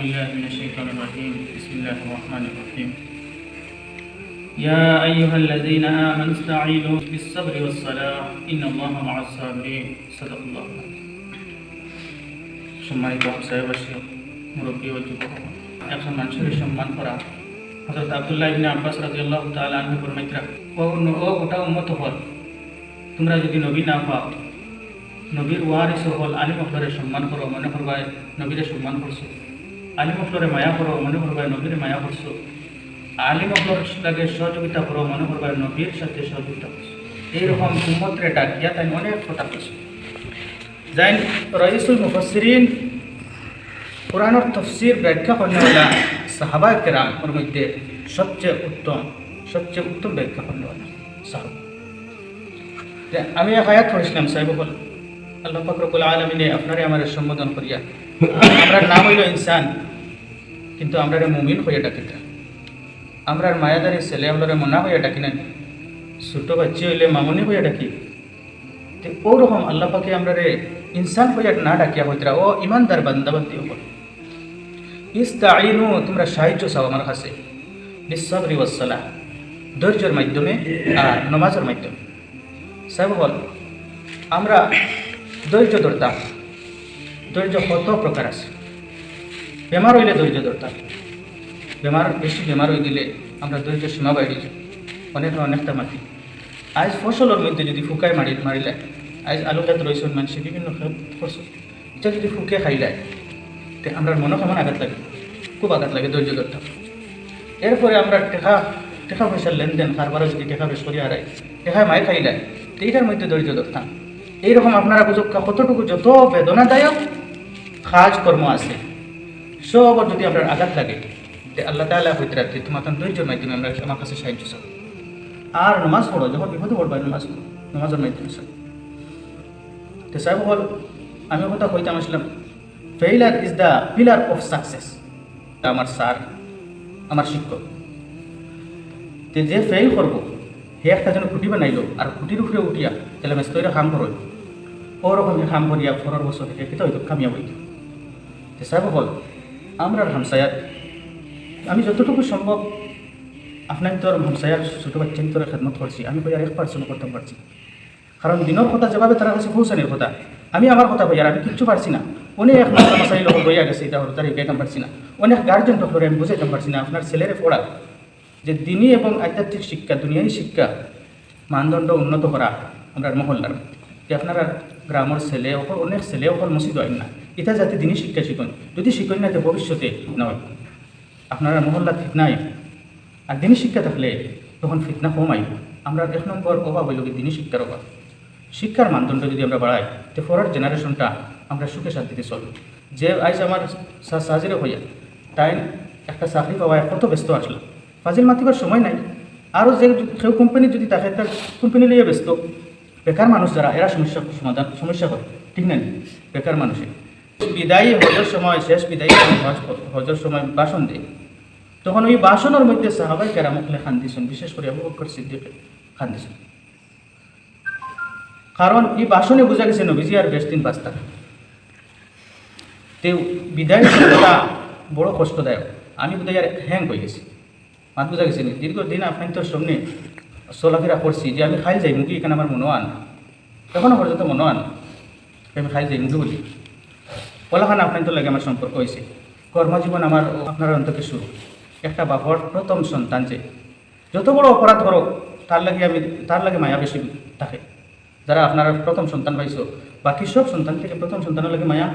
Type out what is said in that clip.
بالله من الشيطان الرجيم بسم الله الرحمن الرحيم يا أيها الذين آمنوا استعينوا بالصبر والصلاة إن الله مع الصابرين صدق الله العظيم সম্মানিত সাহেবাসী মুরব্বী ও যুবক একজন মানুষের সম্মান করা হজরত আবদুল্লাহ ইবনে আব্বাস রাদিয়াল্লাহু তাআলা আনহু ফরমাইতরা ও ও গোটা উম্মত হল তোমরা যদি নবী না পাও নবীর ওয়ারিস হল আলিম অফলরে সম্মান করো মনে করবায় নবীরে সম্মান করছো আলিম অফলরে মায়া করো মনে করবায় নবীর মায়া করছ আলিম অফলর লাগে সহযোগিতা করো মনে করবায় নবীর সাথে সহযোগিতা করছ। এইরকম উম্মতরে ডাকিয়া তাই অনেক কথা করছ যাই রইসুল মুফসরিন কোরআনের তফসির ব্যাখ্যা করনেওয়ালা সাহাবা কেরাম ওর মধ্যে সবচেয়ে উত্তম সবচেয়ে উত্তম ব্যাখ্যা করনেওয়ালা সাহাবা। আমি এক আয়াত পড়েছিলাম, সাহেব বল, আল্লাহ ফকরবুল আলমিনে আপনারে আমার সম্বোধন করিয়া আপনার নাম হইল ইনসান। কিন্তু আমরা মুমিন হইয়া ডাকি না। আমরা মায়াদারি ছেলে, আমরা মনা হইয়া ডাকি না। ছোট বাচ্চা হইলে মামনি হইয়া ডাকি। তো ওরকম আল্লাহ পাকে আমরা ইনসান হইয়া না ডাকিয়া হইতরা ও ইমানদার বান্দাবান্দি হল ইস্তাইনু তোমরা সাহায্য চাও আমার কাছে। বিশ্বরি ওয়াসালা ধৈর্যের মাধ্যমে আর নমাজের মাধ্যমে। সাহেব বল, আমরা ধৈর্য ধরতাম। ধৈর্য কত প্রকার আছে? বেমার হইলে ধৈর্য ধরতাম বেমার, বেশি বেমার হয়ে গেলে আমরা ধৈর্য সীমা বাইরে অনেক অনেকটা মাটি। আজ ফসলের মধ্যে যদি ফুকাই মারি মারিলে, আজ আলু খেত রয়েছে মানুষে বিভিন্ন ফসল। এটা যদি ফুকে খাইলায় তে আমরা মনে আঘাত লাগে? খুব আঘাত লাগে ধৈর্য ধরতাম এরপরে আমরা টেকা টেকা পয়সার লেনদেন, কারবারও যদি টেকা বেশ করি হারাই, টেকায় মাই খাইলায় তো এইটার মধ্যে ধৈর্য ধরতাম এইরকম আপনারা কতটুকু যত বেদনাদায়ক কাজ কর্ম আছে সব যদি আপনার আঘাত লাগে আল্লাহ তালা হইতে রাখতে তোমার ধৈর্যের মাধ্যমে আমরা আমার কাছে সাহায্য চাও। আর নমাজ পড়ো, যখন বিপদে পড়বা, নমাজ পড়ো, নমাজের মাধ্যমে চাও তো সাহেব হল আমি কথা কইতাম, আসলাম failure is the pillar of success আমার স্যার, আমার শিক্ষক, তে যে ফেইল করব, হে একটা যেন খুঁটি বানাইলো, আর খুঁটির উপরে উঠিয়া, তাহলে মেস তৈরি কাম করো। ওরকম কাম করিয়া পরের বছর কেটে হইতো কামিয়াব হইতো। তো সাহেব হল আমরা হামসায়ার আমি যতটুকু সম্ভব আপনার তোর হামসায়ার ছোটো বাচ্চার তোর খেদমত করছি। আমি কই এক পার্সেন্ট করতে পারছি। কারণ দিনের কথা যেভাবে তারা কাছে পৌঁছানির কথা। আমি আমার কথা কই আর আমি কিচ্ছু পারছি না। অনেক মশাই লোক বইয়া গেছে, এটা তারা শিখাইতাম পারছি না অনেক গার্জেন ডক্টর আমি বুঝাইতাম পারছি না, আপনার ছেলেরে পড়া। যে দিনই এবং আধ্যাত্মিক শিক্ষা, দুনিয়াই শিক্ষা, মানদণ্ড উন্নত করা, আমরা মহল্লার। যে আপনারা গ্রামের ছেলে অকল, অনেক ছেলে অকল মসজিদ হয় না। এটা যাতে দিনই শিক্ষা শিখুন যদি শিখুন না ভবিষ্যতে নয় আপনারা মহল্লা ফিতনা আইব আর দিনই শিক্ষা থাকলে, তখন ফিতনা কম আইব আমরা এক নম্বর অভাব হইল কি দিনই শিক্ষার অভাব। শিক্ষার মানদণ্ড যদি আমরা বাড়াই, তো ফরার জেনারেশনটা আমরা সুখে শান্তিতে চলব। যে আজ আমার সাহায্যে হইয়া, তাই একটা চাকরি পাওয়ায় কত ব্যস্ত আসলো ফাজিল মাতিবার সময় নাই। আরও যে কেউ কোম্পানি যদি তাকে তার কোম্পানি লিয়ে ব্যস্ত, বেকার মানুষ যারা, এরা সমস্যা, সমাধান, সমস্যা করে। ঠিক না বেকার মানুষে। বিদায়ী হজের সময়, শেষ বিদায়ী হজের সময় ভাষণ দেয়। তখন ওই বাসনের মধ্যে সাহাবাই কেরামকলে খান দিয়েছেন, বিশেষ করে আবু বকর সিদ্দিক খান দিয়েছেন। কারণ এই বাসনে বোঝা গেছে, নবীজি আর বেশ দিন বাঁচতা তেও বিদায় সময়টা বড় কষ্টদায়ক। আমি বোধহয় আর হ্যাং হয়ে গেছি। মাত বোঝা গেছে দীর্ঘদিন আপনার তোর সামনে চলাফেরা করছি যে আমি খাই যাই মুখি, এখানে আমার মনো আন এখনও পর্যন্ত মনো আন আমি খাই যাই মুখি বলি। ওলাখানে আপনার লাগে আমার সম্পর্ক হয়েছে কর্মজীবন আমার আপনার অন্তকে শুরু। একটা বাপর প্রথম সন্তান যে। যত বড় অপরাধ করো তার লাগে আমি, তার লাগে মায়া বেশি থাকে। যারা আপনারা প্রথম সন্তান পাইছ, বাকি সব সন্তান থেকে প্রথম সন্তানের লাগে মায়া